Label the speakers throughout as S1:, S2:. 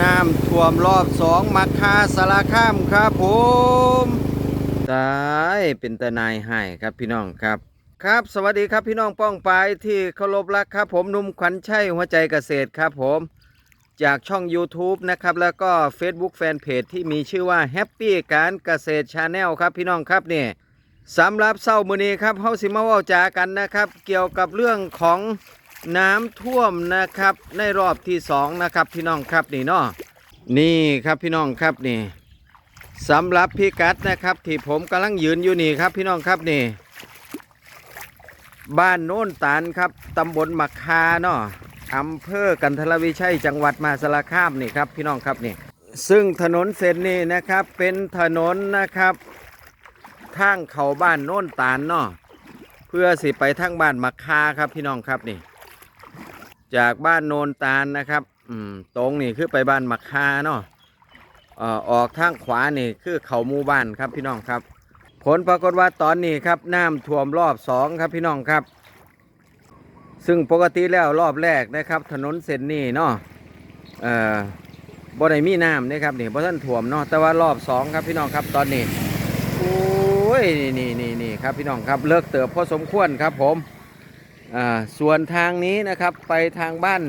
S1: น้ำท่วมรอบสองมักคาสารข้ามครับผมตายเป็นตานายให้ครับพี่น้องครับ ครับสวัสดีครับพี่น้องป้องปายที่เคารพรักครับ ผมนุ่มขวัญชัยหัวใจเกษตรครับผม จากช่อง YouTube นะครับ แล้วก็ Facebook Fanpage ที่มีชื่อว่า Happy การเกษตร Channel ครับพี่น้องครับเนี่ยสำหรับเศร้ามือนี้ครับเฮาสิมาว้าจากันนะครับ เกี่ยวกับเรื่องของ น้ำท่วมนะครับในรอบที่สองนะครับพี่น้องครับนี่เนาะนี่ครับพี่น้องครับนี่สำหรับพิกัดนะครับ ที่ผมกำลังยืนอยู่นี่ครับพี่น้องครับนี่ บ้านโน้นตาลครับตำบลมักคาเนาะอำเภอกันทรวิชัยจังหวัดมหาสารคามนี่ครับพี่น้องครับนี่ ซึ่งถนนเส้นนี้นะครับเป็นถนนนะครับทางเข้าบ้านโน้นตาลเนาะเพื่อสิไปทางบ้านมักคาครับพี่น้องครับนี่ จากบ้านโนนตาลนะครับอืมตรงนี่คือไปบ้านมักคาเนาะอออกทางขวานี่คือเขาหมู่บ้านครับพี่น้องครับ ผลปรากฏว่าตอนนี้ครับน้ำท่วมรอบสองครับพี่น้องครับ ซึ่งปกติแล้วรอบแรกนะครับ ถนนเส้นนี้เนาะเอ่อบ่ได้มีน้ำนะครับนี่บ่ท่านท่วมเนาะแต่ว่ารอบสองครับพี่น้องครับตอนนี้โอ้ยนี่นี่นี่ครับพี่น้องครับเลิกเติบพอสมควรครับผม ส่วนทางนี้นะครับไปทางบ้าน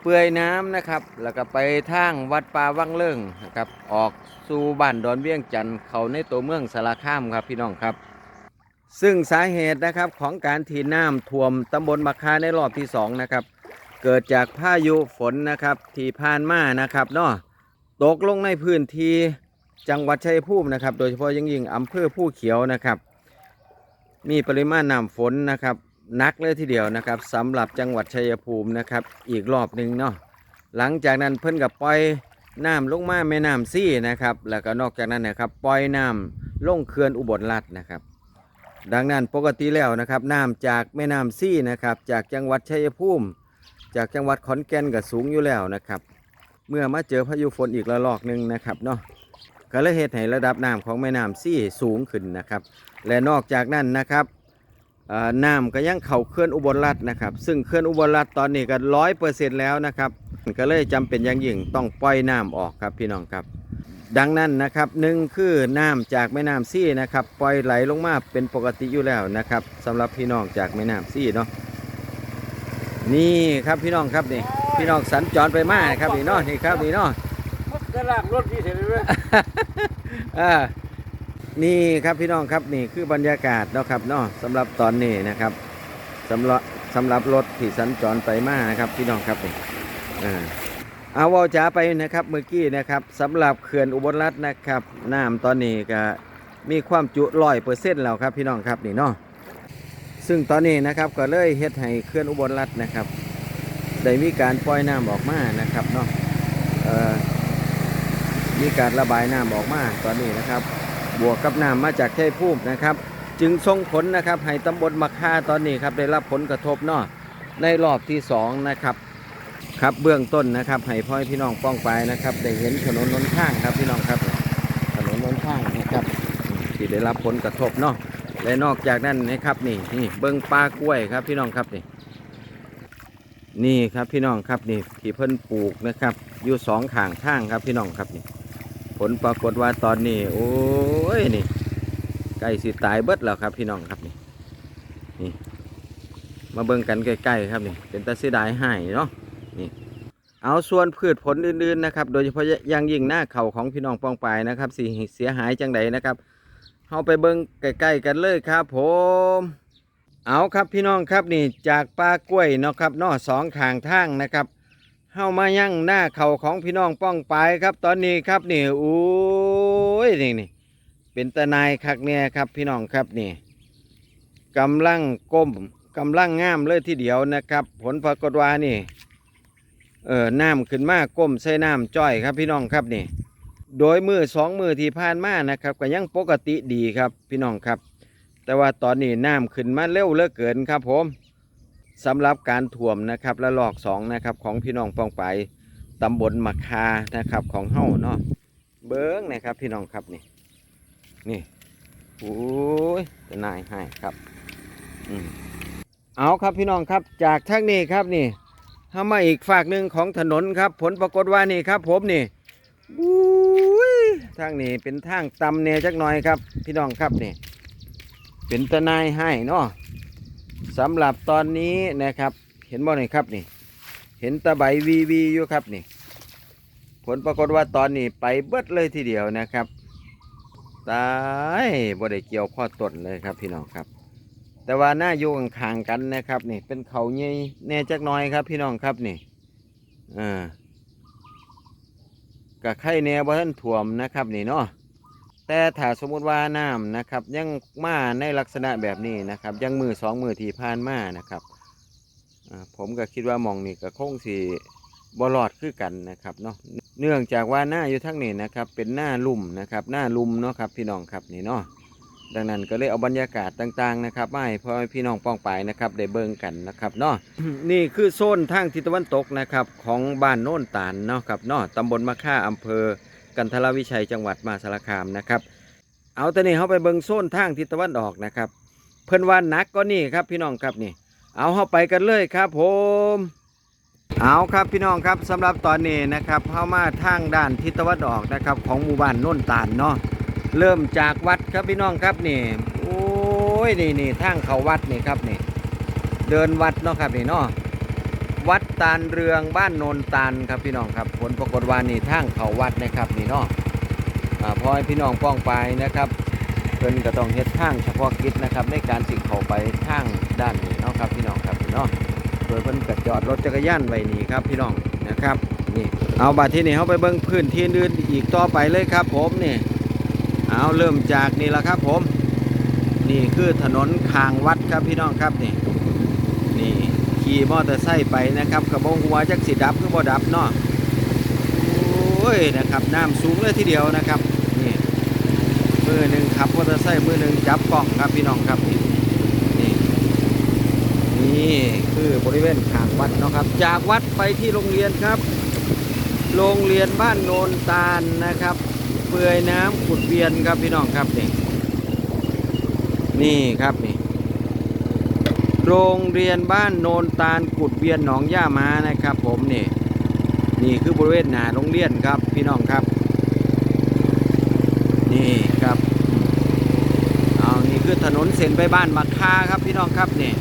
S1: เปื่อยน้ำนะครับ แล้วก็ไปทางวัดป่าวังเลิงนะครับ ออกสู่บ้านดอนเวียงจันทร์เขาในตัวเมืองสารคามครับพี่น้องครับ ซึ่งสาเหตุนะครับของการที่น้ำท่วมตำบลมักคาในรอบที่สองนะครับ เกิดจากพายุฝนนะครับที่ผ่านมานะครับเนาะตกลงในพื้นที่จังหวัดชัยภูมินะครับ โดยเฉพาะยิ่งยิ่งอำเภอผู้เขียวนะครับ มีปริมาณน้ำฝนนะครับ นักเลยทีเดียวนะครับสำหรับจังหวัดชัยภูมินะครับอีกรอบหนึ่งเนาะหลังจากนั้นเพิ่นกับปล่อยน้ำลงมาแม่น้ำซี่นะครับแล้วก็นอกจากนั้นนะครับปล่อยน้ำลงเขื่อนอุบลรัฐนะครับ ดังนั้นปกติแล้วนะครับน้ำจากแม่น้ำซี่นะครับจากจังหวัดชัยภูมิ จากจังหวัดขอนแก่นก็สูงอยู่แล้วนะครับ เมื่อมาเจอพายุฝนอีกระลอกหนึ่งนะครับเนาะก็เลยเหตุให้ระดับน้ำของแม่น้ำซี่สูงขึ้นนะครับ และนอกจากนั้นนะครับ น้ำก็ยังเข่าเขื่อนอุบลรัฐนะครับ ซึ่งเขื่อนอุบลรัฐตอนนี้ก็ร้อยเปอร์เซ็นต์แล้วนะครับ ก็เลยจำเป็นอย่างยิ่งต้องปล่อยน้ำออกครับพี่น้องครับ ดังนั้นนะครับหนึ่งคือน้ำจากแม่น้ำซี่นะครับปล่อยไหลลงมาเป็นปกติอยู่แล้วนะครับสำหรับพี่น้องจากแม่น้ำซี่เนาะนี่ครับพี่น้องครับนี่พี่น้องสัญจรไปมาครับนี่เนาะนี่ครับนี่เนาะ
S2: มันกระลากรถพี่เสร็จเลยเว้ย
S1: อ่า นี่ครับพี่น้องครับนี่คือบรรยากาศเนาะครับเนาะสำหรับตอนนี้นะครับสำหรับสำหรับรถที่สัญจรไปมานะครับพี่น้องครับนี่อ่าเอาเวาจ๋าไปนะครับเมื่อกี้นะครับสำหรับเขื่อนอุบลรัฐนะครับน้ำตอนนี้ก็มีความจุร้อยเปอร์เซ็นต์แล้วครับพี่น้องครับนี่เนาะซึ่งตอนนี้นะครับก็เลยเฮ็ดให้เขื่อนอุบลรัฐนะครับได้มีการปล่อยน้ำออกมานะครับเนาะเอ่อมีการระบายน้ำออกมาตอนนี้นะครับ บวกกับน้ำมาจากชัยภูมนะครับ จึงส่งผลนะครับให้ตำบลมักค่าตอนนี้ครับได้รับผลกระทบเนาะในรอบที่สองนะครับครับเบื้องต้นนะครับให้พ่อพี่น้องป้องไปนะครับได้เห็นถนนหนทางครับพี่น้องครับ ถนนหนทางนะครับที่ได้รับผลกระทบเนาะและนอกจากนั้นนะครับนี่นี่เบิ้องปลากล้วยครับพี่น้องครับนี่นี่ครับพี่น้องครับนี่ที่เพิ่นปลูกนะครับอยู่สองข้างทางครับพี่น้องครับนี่ ลปรากฏว่าตอนนี้ โอ้ยนี่ใกล้สิตายเบิดแล้วครับพี่น้องครับนี่นี่มาเบิ่งกันใกล้ๆครับนี่เป็นตาเสียดายหายเนาะนี่เอาส่วนพืชผลอื่นๆนะครับ โดยเฉพาะยังยิ่งหน้าเข่าของพี่น้องปองปายนะครับสิเสียหายจังใดนะครับเอาไปเบิ่งใกล้ๆกันเลยครับ ผม เอาครับพี่น้องครับนี่จากปลากล้วยเนาะครับนอสองขางทางนะครับ เข้ามายั่งหน้าเข่าของพี่น้องป้องปายครับ ตอนนี้ครับนี่โอ้ยนี่นี่เป็นตะนายคักเนี่ยครับพี่น้องครับนี่กำลังก้มกำลังงามเลยทีเดียวนะครับ ผลปรากฏว่านี่ เออน้ำขึ้นมาก้มใส่น้ำจ้อยครับพี่น้องครับนี่ โดยมือสองมือที่ผ่านมานะครับก็ยังปกติดีครับพี่น้องครับ แต่ว่าตอนนี้น้ำขึ้นมาเร็วเหลือเกินครับผม สำหรับการถ่วมนะครับและลอกสองนะครับของพี่น้องปองไปตำบลมะคานะครับของเฮ้าเนาะเบิ้งนะครับพี่น้องครับนี่นี่โอ้ยจะนายให้ครับอืมเอาครับพี่น้องครับจากทั้งนี้ครับนี่เข้ามาอีกฝากหนึ่งของถนนครับ ผลปรากฏว่านี่ครับ ผมนี่อุ้ยทางนี้เป็นทางตำเนจักหน่อยครับ พี่น้องครับนี่เป็นตะนายให้เนาะ สำหรับตอนนี้นะครับ เห็นบ่นี่ครับนี่ เห็นตะไบวีวีอยู่ครับนี่ ผลปรากฏว่าตอนนี้ไปเบิดเลยทีเดียวนะครับ ตายบ่ได้เกี่ยวพ่อต้นเลยครับพี่น้องครับ แต่ว่าหน้าอยู่ข้างกันนะครับนี่ เป็นเขาใหญ่แน่จักน้อยครับ พี่น้องครับนี่อ่ากะไข่แน่บ่ทันท่วมนะครับนี่เนาะ แต่ถ้าสมมุติว่าน้ำนะครับยังมาในลักษณะแบบนี้นะครับยังมือสองมือที่ผ่านมานะครับผมก็คิดว่ามองนี่ก็คงสิบ่รอดคือกันนะครับเนาะเนื่องจากว่าหน้าอยู่ทั้งนี้นะครับเป็นหน้าลุ่มนะครับหน้าลุ่มเนาะครับพี่น้องครับนี่เนาะดังนั้นก็เลยเอาบรรยากาศต่างๆนะครับมาให้พ่อพี่น้องป้องไปนะครับได้เบิ่งกันนะครับเนาะนี่คือโซนทางทิศตะวันตกนะครับของบ้านโน่นตาลเนาะครับเนาะตำบลมะค่าอำเภอ กันทรวิชัยจังหวัดมหาสารคามนะครับ เอาตอนนี้เขาไปเบิงโซนทางทิศตะวันออกนะครับ เพิ่นว่านักก็นี่ครับพี่น้องครับนี่ เอาเข้าไปกันเลยครับผม เอาครับพี่น้องครับสำหรับตอนนี้นะครับเข้ามาทางด้านทิศตะวันออกนะครับ ของหมู่บ้านโน่นตาลเนาะเริ่มจากวัดครับพี่น้องครับนี่โอ้ยนี่นี่ทางเขาวัดนี่ครับนี่ เดินวัดเนาะครับนี่เนาะ วัดตาลเรืองบ้านโนนตาลครับพี่น้องครับผลปรากฏว่านี่ทางเขาวัดนะครับนี่เนาะอ่าพอให้พี่น้องป้องไปนะครับเพิ่นก็ต้องเฮ็ดทางเฉพาะกิจนะครับในการสิเข้าไปทางด้านนี้เนาะครับพี่น้องครับนี่เนาะโดยเพิ่นก็จอดรถจักรยานไว้นี่ครับพี่น้องนะครับนี่เอาบัดที่นี่เขาไปเบิ่งพื้นที่อื่นอีกต่อไปเลยครับ ผมนี่เอาเริ่มจากนี่แหละครับผม นี่คือถนนคางวัดครับพี่น้องครับนี่นี่ ขี่มอเตอร์ไซค์ไปนะครับกระบงหัวจักสีดับคือบ่ดับเนาะโอ้ยนะครับน้ำสูงเลยทีเดียวนะครับนี่มือหนึ่งขับมอเตอร์ไซค์มือหนึ่งจับกล้องครับพี่น้องครับนี่นี่คือบริเวณคางวัดเนาะครับ จากวัดไปที่โรงเรียนครับ โรงเรียนบ้านโนนตาลนะครับ เปื่อยน้ำขุดเวียนครับพี่น้องครับนี่นี่ครับนี่ โรงเรียนบ้านโนนตาลขุดเวียนหนองย่ามานะครับ ผมนี่นี่คือบริเวณหน้าโรงเรียนครับพี่น้องครับ นี่ครับเอานี่คือถนนเส้นไปบ้านมักคาครับพี่น้องครับนี่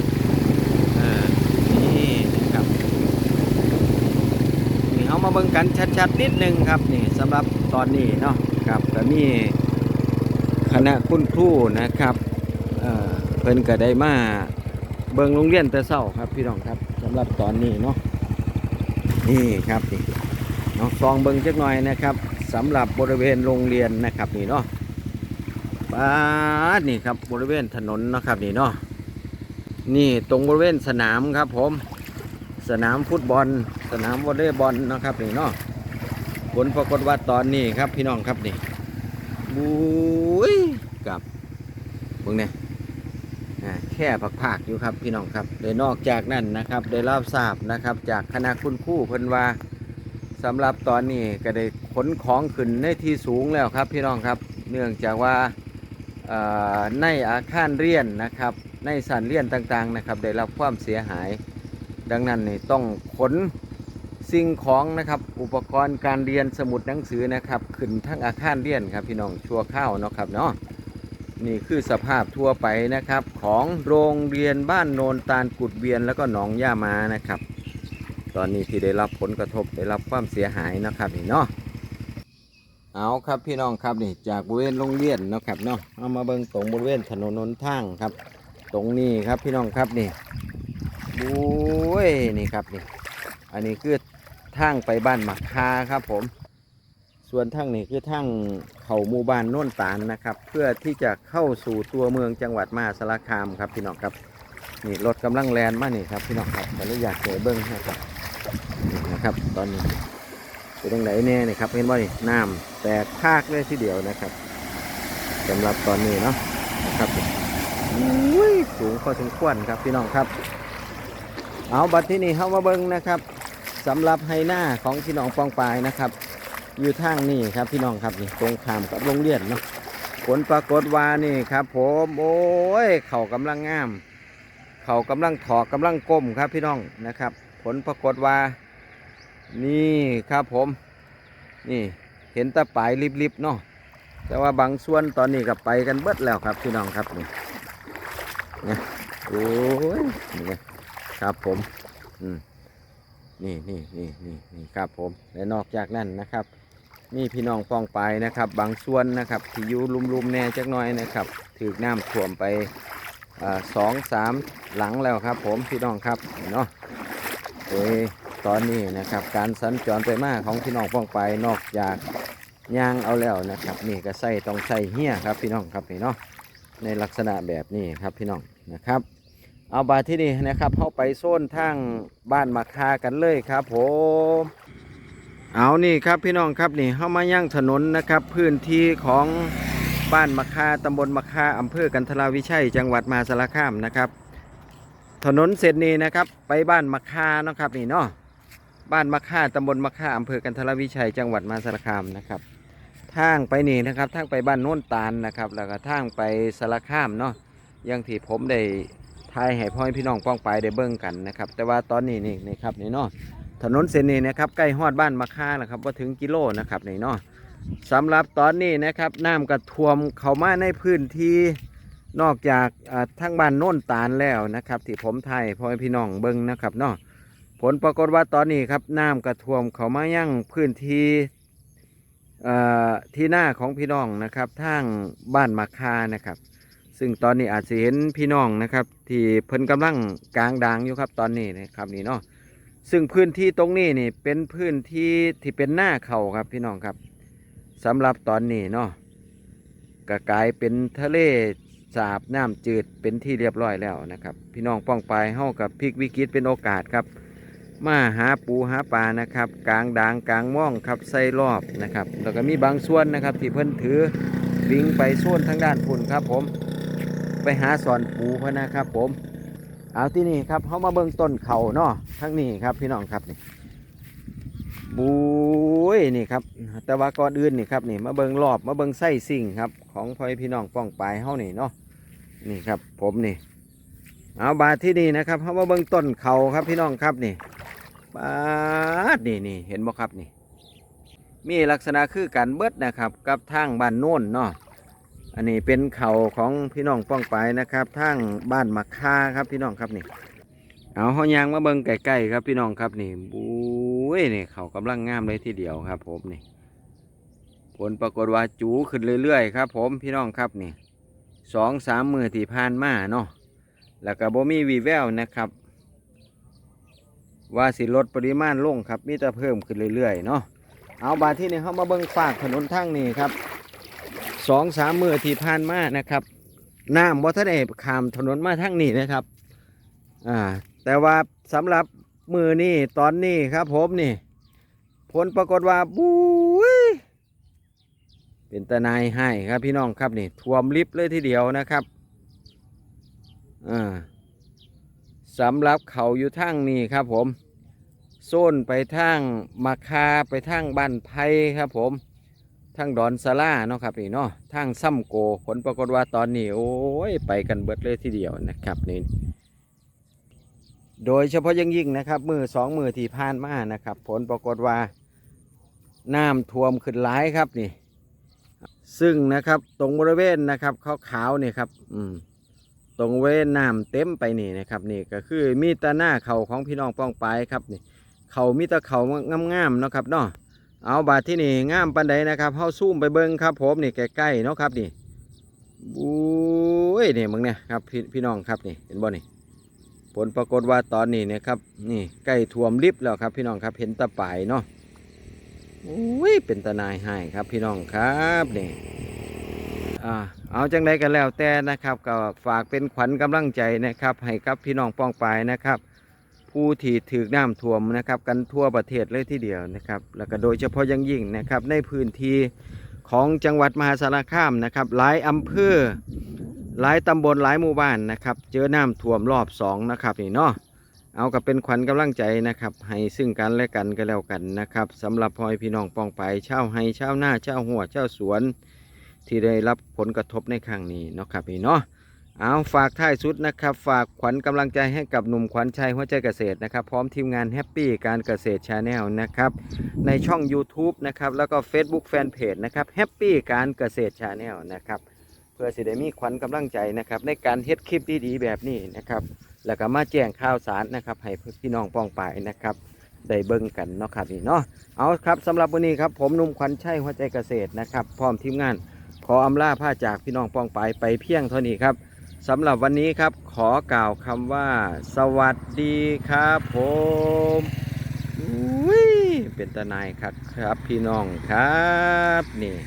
S1: เออนี่นะครับนี่เอามาเบิ่งกันชัดๆนิดนึงครับนี่สำหรับตอนนี้เนาะครับก็มีคณะคุณครูนะครับเอ่อเพิ่นก็ได้มา เบิงโรงเรียนแต่เช้าครับพี่น้องครับสำหรับตอนนี้เนาะนี่ครับนี่เนาะซองเบิ่งจักหน่อยนะครับสำหรับบริเวณโรงเรียนนะครับนี่เนาะป้าดนี่ครับบริเวณถนนนะครับนี่เนาะนี่ตรงบริเวณสนามครับผม สนามฟุตบอล สนามวอลเลย์บอลนะครับนี่เนาะผลปรากฏว่าตอนนี้ครับพี่น้องครับนี่บุ้ยกับเบิ่งเนี่ย แค่ผักๆอยู่ครับพี่น้องครับได้นอกจากนั้นนะครับได้รับทราบนะครับ จากคณะคุณครู่เพิ่นว่าสำหรับตอนนี้ก็ได้ขนของขึ้นในที่สูงแล้วครับพี่น้องครับ เนื่องจากว่าในอาคารเรียนนะครับ ในสันเรียนต่างๆนะครับ ได้รับความเสียหาย ดังนั้นนี่ต้องขนสิ่งของนะครับอุปกรณ์การเรียนสมุดหนังสือนะครับ ขึ้นทั้งอาคารเรียนครับพี่น้องชั่วข้าวเนาะครับเนาะ นี่คือสภาพทั่วไปนะครับ ของโรงเรียนบ้านโนนตาลกุดเวียนแล้วก็หนองย่ามานะครับ ตอนนี้ที่ได้รับผลกระทบได้รับความเสียหายนะครับนี่เนาะเอาครับพี่น้องครับนี่จากบริเวณโรงเรียนนะครับเนาะเอามาเบิ่งตรงบริเวณถนนหนทางครับ ตรงนี้ครับพี่น้องครับนี่โอ้ยนี่ครับนี่ อันนี้คือทางไปบ้านหมักคาครับผม ส่วนทางนี้คือทางเขาหมู่บ้านโน่นตาลนะครับ เพื่อที่จะเข้าสู่ตัวเมืองจังหวัดมหาสารคามครับพี่น้องครับนี่รถกำลังแลนมานี่ครับพี่น้องครับแต่ละอยากเจอเบิ้งนะครับนี่นะครับ ตอนนี้เป็นยังไงแน่นี่ครับเห็นว่านี่น้ำแตกพากเลยทีเดียวนะครับสำหรับตอนนี้เนาะนะครับอุ้ยสูงพอสมควรครับพี่น้องครับ เอาบัตรที่นี่เข้ามาเบิ้งนะครับสำหรับไฮหน้าของพี่น้องปองปายนะครับ อยู่ทางนี่ครับพี่น้องครับนี่ตรงข้ามกับโรงเรียนเนาะผลปรากฏว่านี่ครับ ผมโอ้ยเขากำลังงาม เขากำลังถอกกำลังก้มครับพี่น้องนะครับ ผลปรากฏว่า นี่ครับผม นี่เห็นตะปายริบๆเนาะแต่ว่าบางส่วนตอนนี้ก็ไปกันเบิดแล้วครับพี่น้องครับนี่นะโอ้ยนี่ครับผมอืมนี่นี่นี่นี่นี่ครับผมและนอกจากนั้นนะครับ นี่พี่น้องป้องไปนะครับ บางส่วนนะครับที่อยู่ลุมๆแน่จักน่อยนะครับถือน้ำท่วมไปอสองสามหลังแล้วครับ ผมพี่น้องครับเนาะโอ้ยตอนนี้นะครับ การสัญจรไปมาของพี่น้องป้องไปนอกจากย่างเอาแล้วนะครับ นี่ก็ใส่ต้องใส่เหี้ยครับ พี่น้องครับนี่เนาะในลักษณะแบบนี้ครับพี่น้องนะครับ เอาบาที่นี่นะครับเข้าไปโซนทางบ้านมาคากันเลยครับผม เอานี่ครับพี่น้องครับนี่เข้ามาย่างถนนนะครับ พื้นที่ของบ้านมะคาตำบลมะคาอำเภอกันทราวิชัย จังหวัดมหาสารคามนะครับ ถนนเส้นนี้นะครับ ไปบ้านมะคาเนาะครับนี่เนาะบ้านมะคาตำบลมะคาอำเภอกันทราวิชัย จังหวัดมหาสารคามนะครับทางไปนี่นะครับทางไปบ้านโน้นตาลนะครับ แล้วก็ทางไปสารคามเนาะยังที่ผมได้ทายให้พ่อพี่น้องป้องไปได้เบิ่งกันนะครับ แต่ว่าตอนนี้นี่นี่ครับนี่เนาะ ถนนเส้นนี้นะครับใกล้ฮอดบ้านมะค่าแล้วครับว่าถึงกิโลนะครับนี่เนาะสำหรับตอนนี้นะครับน้ำกระท่วมเข้ามาในพื้นที่นอกจากทั้งบ้านโน่นตาลแล้วนะครับ ที่ผมไทยพ่อพี่น้องเบิ้งนะครับเนาะผลปรากฏว่าตอนนี้ครับน้ำกระท่วมเข้ามายั่งพื้นที่ที่หน้าของพี่น้องนะครับทางบ้านมะค่านะครับ ซึ่งตอนนี้อาจจะเห็นพี่น้องนะครับ ที่เพิ่นกำลังกลางดางอยู่ครับตอนนี้นะครับนี่เนาะ ซึ่งพื้นที่ตรงนี้นี่เป็นพื้นที่ที่เป็นหน้าเขาครับพี่น้องครับสำหรับตอนนี้เนาะก็กลายเป็นทะเลสาบน้ำจืดเป็นที่เรียบร้อยแล้วนะครับ พี่น้องป้องไปลายเฮากับพลิกวิกฤตเป็นโอกาสครับ มาหาปูหาปลานะครับ กลางด่างกลางม่องครับใส่รอบนะครับแล้วก็มีบางส่วนนะครับ ที่เพิ่นถือวิ่งไปโซนทางด้านฝุ่นครับผม ไปหาสอนปูเพนนะครับผม เอาที่นี่ครับเขามาเบิ่งต้นเขาเนาะทั้งนี้ครับพี่น้องครับนี่บุ้ยนี่ครับ แต่ว่าก่อนอื่นนี่ครับนี่มาเบิ่งรอบมาเบิ่งไส้สิ่งครับ ของพ่อพี่น้องป้องปลายเฮานี่เนาะนี่ครับ ผมนี่ เอาบาทที่นี่นะครับเขามาเบิ่งต้นเขาครับพี่น้องครับนี่บาดนี่นี่เห็นบ่ครับนี่ มีลักษณะคือกันเบิดนะครับ กับทางบ้านโน่นเนาะ อันนี้เป็นเขาของพี่น้องป้องไปนะครับทางบ้านมักคาครับพี่น้องครับนี่ เอาเฮายางมาเบิ่งใกล้ๆครับพี่น้องครับนี่บุ้ยนี่เขากำลังงามเลยทีเดียวครับ ผมนี่ ผลปรากฏว่าจูขึ้นเรื่อยๆครับ ผมพี่น้องครับนี่สองสามมือที่ผ่านมาเนาะแล้วก็บ่มีวีแววนะครับ ว่าสิลดปริมาณลงครับมีแต่เพิ่มขึ้นเรื่อยๆเนาะเอาบาที่นี่เขามาเบิ่งฝากถนนทางนี้ครับ สองสามมือที่ผ่านมานะครับน้ำวัฒนเอขามถนนมาทางนี้นะครับอ่าแต่ว่าสำหรับมือนี่ตอนนี้ครับผมนี่ผลปรากฏว่าบุ้ยเป็นตะนายให้ครับพี่น้องครับนี่ท่วมลิฟต์เลยทีเดียวนะครับอ่าสำหรับเขาอยู่ทางนี้ครับผมโซนไปทางมาคาไปทางบ้านไผ่ครับผม ทางดอนซาร่าเนาะครับนี่เนาะทางซ้ำโก ผลปรากฏว่าตอนนี้โอ้ยไปกันเบิดเลยทีเดียวนะครับนี่โดยเฉพาะยิ่งยิ่งนะครับ มือสองมือที่ผ่านมานะครับ ผลปรากฏว่าน้ำท่วมขึ้นหลายครับนี่ ซึ่งนะครับตรงบริเวณนะครับขาวๆนี่ครับ อืมตรงบริเวณน้ำเต็มไปนี่นะครับนี่ก็คือมีตาหน้าเขาของพี่น้องป้องปายครับนี่เขามีตะเขางามๆเนาะครับเนาะ เอาบาทที่นี่งามปันใดนะครับเฮาซูมไปเบิ้งครับ ผมนี่ใกล้ๆเนาะครับนี่บุ้ยนี่มึงเนี่ยครับพี่พี่น้องครับนี่เห็นบ่นี่ผลปรากฏว่าตอนนี้เนี่ยครับนี่ใกล้ท่วมลิฟแล้วครับพี่น้องครับเห็นตะปายเนาะอุ้ยเป็นตะนายให้ครับพี่น้องครับนี่อ่าเอาจังใดกันแล้วแต่นะครับ ก็ฝากเป็นขวัญกำลังใจนะครับ ให้กับพี่น้องป้องปายนะครับ ผู้ที่ถือน้ำท่วมนะครับ กันทั่วประเทศเลยทีเดียวนะครับ แล้วก็โดยเฉพาะยังยิ่งนะครับ ในพื้นที่ของจังหวัดมหาสารคามนะครับ หลายอำเภอหลายตำบลหลายหมู่บ้านนะครับ เจอน้ำท่วมรอบสองนะครับนี่เนาะเอากับเป็นขวัญกำลังใจนะครับ ให้ซึ่งกันและกันก็แล้วกันนะครับสำหรับพ่อยพี่น้องปองไปเช่าให้เช่าหน้าเช่าหัวเช่าสวน ที่ได้รับผลกระทบในครั้งนี้เนาะครับนี่เนาะ เอาฝากท้ายสุดนะครับ ฝากขวัญกำลังใจให้กับหนุ่มขวัญชัยหัวใจเกษตรนะครับ พร้อมทีมงานแฮปปี้การเกษตรชาแนลนะครับ ในช่อง YouTube นะครับ แล้วก็ Facebook Fanpage นะครับแฮปปี้การเกษตรชาแนลนะครับ เพื่อสิได้มีขวัญกำลังใจนะครับ ในการเฮ็ดคลิปดีๆแบบนี้นะครับ แล้วก็มาแจ้งข่าวสารนะครับ ให้พี่น้องป้องไปนะครับได้เบิ่งกันเนาะครับนี่เนาะเอาครับสำหรับวันนี้ครับผมหนุ่มขวัญชัยหัวใจเกษตรนะครับ พร้อมทีมงานขออำลาผ้าจากพี่น้องป้องไปไปเพียงเท่านี้ครับ สำหรับวันนี้ครับขอกล่าวคำว่า สวัสดีครับผมเป็นตนายครับครับพี่น้องครับนี่